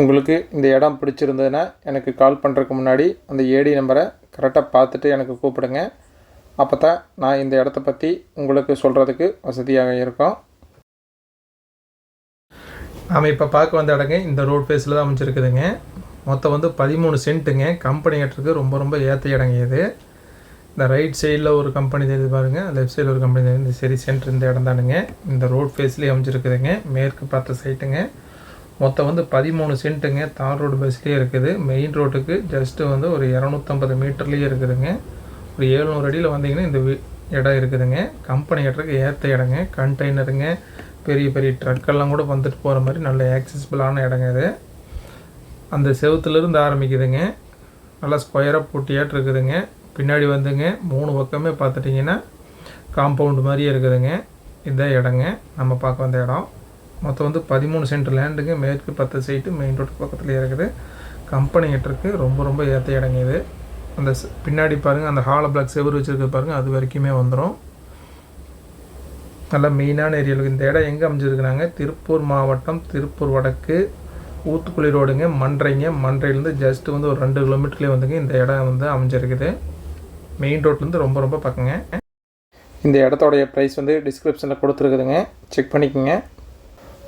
உங்களுக்கு இந்த இடம் பிடிச்சிருந்ததுன்னா எனக்கு கால் பண்ணுறதுக்கு முன்னாடி அந்த ஏடி நம்பரை கரெக்டாக பார்த்துட்டு எனக்கு கூப்பிடுங்க. அப்போ தான் நான் இந்த இடத்த பற்றி உங்களுக்கு சொல்கிறதுக்கு வசதியாக இருக்கும். நாம் இப்போ பார்க்க வந்த இடங்க இந்த ரோட் ஃபேஸில் தான் அமைச்சிருக்குதுங்க மொத்தம் வந்து பதிமூணு சென்ட்டுங்க. கம்பெனி கட்டுறதுக்கு ரொம்ப ரொம்ப ஏற்ற இடங்க இது. இந்த ரைட் சைடில் ஒரு கம்பெனி தெரியுது பாருங்கள் லெஃப்ட் சைடில் ஒரு கம்பெனி தெரியுது. இந்த சரி சென்டர் இந்த இடம் தானுங்க. இந்த ரோட் ஃபேஸ்லேயே அமைச்சிருக்குதுங்க மேற்கு பார்த்த சைட்டுங்க மொத்தம் வந்து பதிமூணு சென்ட்டுங்க. தார் ரோடு பஸ்லேயே இருக்குது. மெயின் ரோட்டுக்கு ஜஸ்ட்டு வந்து ஒரு இரநூத்தம்பது மீட்டர்லேயே இருக்குதுங்க. ஒரு ஏழ்நூறு அடியில் வந்தீங்கன்னா இந்த இடம் இருக்குதுங்க. கம்பெனி கட்டுறதுக்கு ஏற்ற இடங்க. கண்டெய்னருங்க பெரிய பெரிய ட்ரக்கெல்லாம் கூட வந்துட்டு போகிற மாதிரி நல்ல ஆக்சசிபிளான இடங்க இது. அந்த செவத்துலேருந்து ஆரம்பிக்குதுங்க. நல்லா ஸ்கொயராக பூட்டியாட்டு இருக்குதுங்க. பின்னாடி வந்துங்க. மூணு பக்கமே பார்த்துட்டிங்கன்னா காம்பவுண்டு மாதிரியே இருக்குதுங்க. இதுதான் இடங்க. நம்ம பார்க்க வந்த இடம். மொத்தம் வந்து பதிமூணு சென்ட் லேண்டுங்க மேற்கு பத்து சைட்டு மெயின் ரோடு பக்கத்துலேயே இருக்குது கம்பெனி கிட்டருக்கு ரொம்ப ரொம்ப ஏற்ற இடங்க இது. அந்த பின்னாடி பாருங்கள் அந்த ஹால பிளாக் செவரு வச்சுருக்க பாருங்கள் அது வரைக்குமே வந்துடும் நல்லா மெயினான ஏரியாவில் இந்த இடம் எங்கே அமைஞ்சிருக்கிறாங்க திருப்பூர் மாவட்டம் திருப்பூர் வடக்கு. ஊத்துக்குளி ரோடுங்க மன்றைங்க. மன்றையிலேருந்து ஜஸ்ட்டு வந்து ஒரு ரெண்டு கிலோமீட்டர்லேயே வந்துங்க இந்த இடம் வந்து அமைஞ்சிருக்குது. மெயின் ரோட்லேருந்து ரொம்ப ரொம்ப பக்கங்க. இந்த இடத்தோடைய ப்ரைஸ் வந்து டிஸ்கிரிப்ஷனில் கொடுத்துருக்குதுங்க. செக் பண்ணிக்கோங்க.